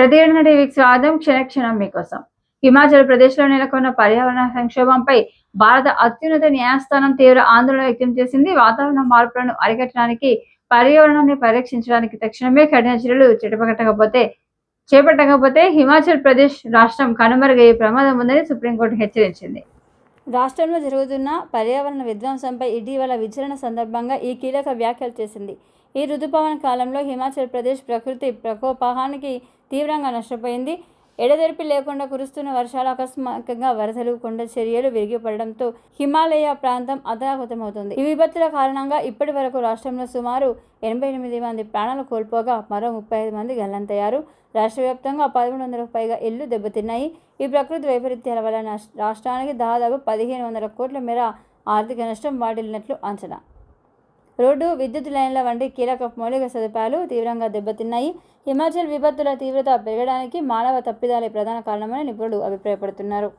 ప్రతిఘటన టీవీకి స్వాగతం. క్షణక్షణం మీకోసం. హిమాచల్ ప్రదేశ్లో నెలకొన్న పర్యావరణ సంక్షోభంపై భారత అత్యున్నత న్యాయస్థానం తీవ్ర ఆందోళన వ్యక్తం చేసింది. వాతావరణ మార్పులను అరికట్టడానికి పర్యావరణాన్ని పరిరక్షించడానికి తక్షణమే కఠిన చర్యలు చేపట్టకపోతే చేపట్టకపోతే హిమాచల్ ప్రదేశ్ రాష్ట్రం కనుమరుగయ్యే ప్రమాదం ఉందని సుప్రీంకోర్టు హెచ్చరించింది. రాష్ట్రంలో జరుగుతున్న పర్యావరణ విధ్వంసంపై ఇటీవల విచారణ సందర్భంగా ఈ కీలక వ్యాఖ్యలు చేసింది. ఈ రుతుపవన కాలంలో హిమాచల్ ప్రదేశ్ ప్రకృతి ప్రకోపానికి తీవ్రంగా నష్టపోయింది. ఎడతెరిపి లేకుండా కురుస్తున్న వర్షాలు అకస్మాత్తుగా వరదలు కొండ చర్యలు విరిగిపడడంతో హిమాలయ ప్రాంతం అతలాకుతమవుతుంది ఈ విపత్తుల కారణంగా ఇప్పటి వరకు రాష్ట్రంలో సుమారు ఎనభై ఎనిమిది మంది ప్రాణాలు కోల్పోగా మరో ముప్పై ఐదు మంది గల్లంతయ్యారు. రాష్ట్ర వ్యాప్తంగా పదమూడు వందలకు పైగా ఇళ్ళు దెబ్బతిన్నాయి. ఈ ప్రకృతి వైపరీత్యాల వల్ల రాష్ట్రానికి దాదాపు పదిహేను వందల కోట్ల మేర ఆర్థిక నష్టం వాటిల్లినట్లు అంచనా. రోడ్డు విద్యుత్ లైన్ల వంటి కీలక మౌలిక సదుపాయాలు తీవ్రంగా దెబ్బతిన్నాయి. హిమాచల్ విపత్తుల తీవ్రత పెరగడానికి మానవ తప్పిదాలే ప్రధాన కారణమని నిపుణులు అభిప్రాయపడుతున్నారు.